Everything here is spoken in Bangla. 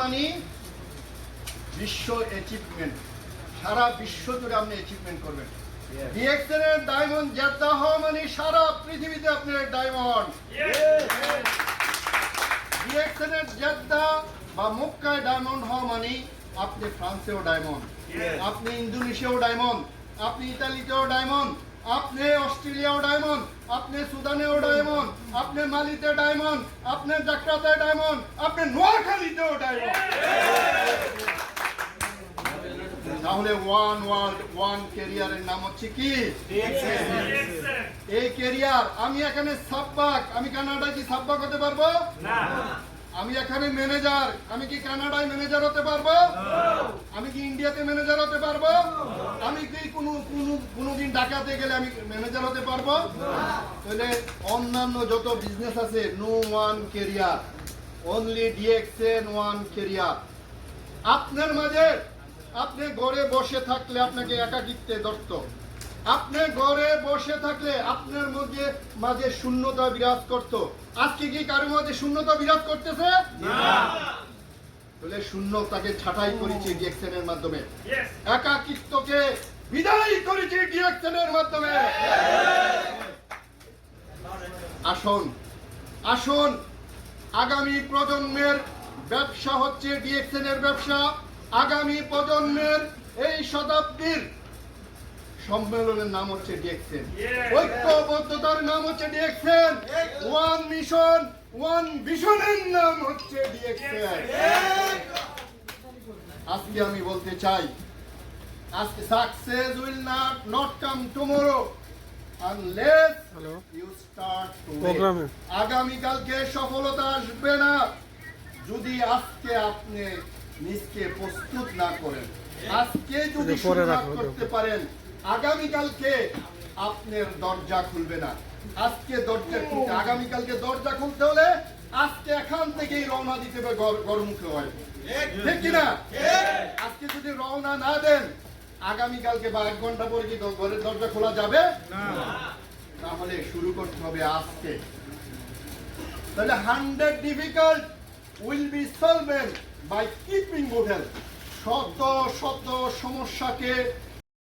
মানে বিশ্ব অ্যাচিভমেন্ট সারা বিশ্ব জুড়ে আপনি অ্যাচিভমেন্ট করবেন। ডিএক্সএন এর ডায়মন্ড জেদ্দা হওয়া মানে সারা পৃথিবীতে আপনার ডায়মন্ড ডিএক্সএন এর জেদ্দা বা মক্কায় ডায়মন্ড হওয়া মানে আপনি ফ্রান্সেও ডায়মন্ড আপনি ইন্দোনেশিয়াও ডায়মন্ড আপনি ইতালিতেও ডায়মন্ড আপনি অস্ট্রেলিয়াও ডায়মন্ড আপনি সুদানেও ডায়মন্ড আপনি মালিতে ডায়মন্ড আপনি জাকরাতে ডায়মন্ড আপনি নোয়াখালীতেও ডায়মন্ড। তাহলে ওয়ান ওয়ার্ল্ড ওয়ান ক্যারিয়ারের নাম হচ্ছে কি? এই ক্যারিয়ার আমি এখানে সাব্বাক আমি কানাডায় কি সাব্বাক হতে পারব? আমি এখানে ম্যানেজার। আমি কি কানাডায় ম্যানেজার হতে পারব? আমি কি ইন্ডিয়াতে ম্যানেজার হতে পারব? আমি কি কোনো কোনো, কোনোদিন ঢাকাতে গেলে আমি ম্যানেজার হতে পারব? তাহলে অন্যান্য যত বিজনেস আছে no one career only DXN one career আপনার মাঝে, আপনি ঘরে বসে থাকলে আপনাকে একাকিত্বে দত্ত আপনি ঘরে বসে থাকলে আপনার মধ্যে মাঝে শূন্যতা বিরাজ করত। আজকে কি কারোর মধ্যে শূন্যতা বিরাজ করতেছে? বলে শূন্যতাকে ছাঁটাই করেছি ডিএক্সএনের মাধ্যমে। একাকিত্বকে বিদায় করেছি ডিএক্সএনের মাধ্যমে। আসুন আসুন। আগামী প্রজন্মের ব্যবসা হচ্ছে ডিএক্সএন এর ব্যবসা। আগামী প্রজন্মের এই শতাব্দীর সম্মেলনের নাম হচ্ছে ডিএক্সএন। ঐক্যবদ্ধতার নাম হচ্ছে ডিএক্সএন। ওয়ান মিশন ওয়ান ভিশনের নাম হচ্ছে ডিএক্সএন। আজকে আমি বলতে চাই আজকে success will not not come tomorrow unless you start প্রোগ্রামে আগামীকালকে সফলতা আসবে না যদি আজকে আপনি নিজকে প্রস্তুত না করেন। আজকে যদি রাখো, করতে পারেন আগামীকালকে আপনার দরজা খুলবে না। আজকে দরজা খুলতে আগামীকালকে দরজা খুলতে হলে আজকে এখান থেকেই রওনা দিতে হবে গর- গরমুখে হয়। ঠিক কিনা? আজকে যদি রওনা না দেন আগামীকালকে বা এক ঘণ্টা পরে কি ঘরের দরজা খোলা যাবে? তাহলে শুরু করতে হবে আজকে। তাহলে hundred difficult will be solved by keeping hotel শত শত সমস্যাকে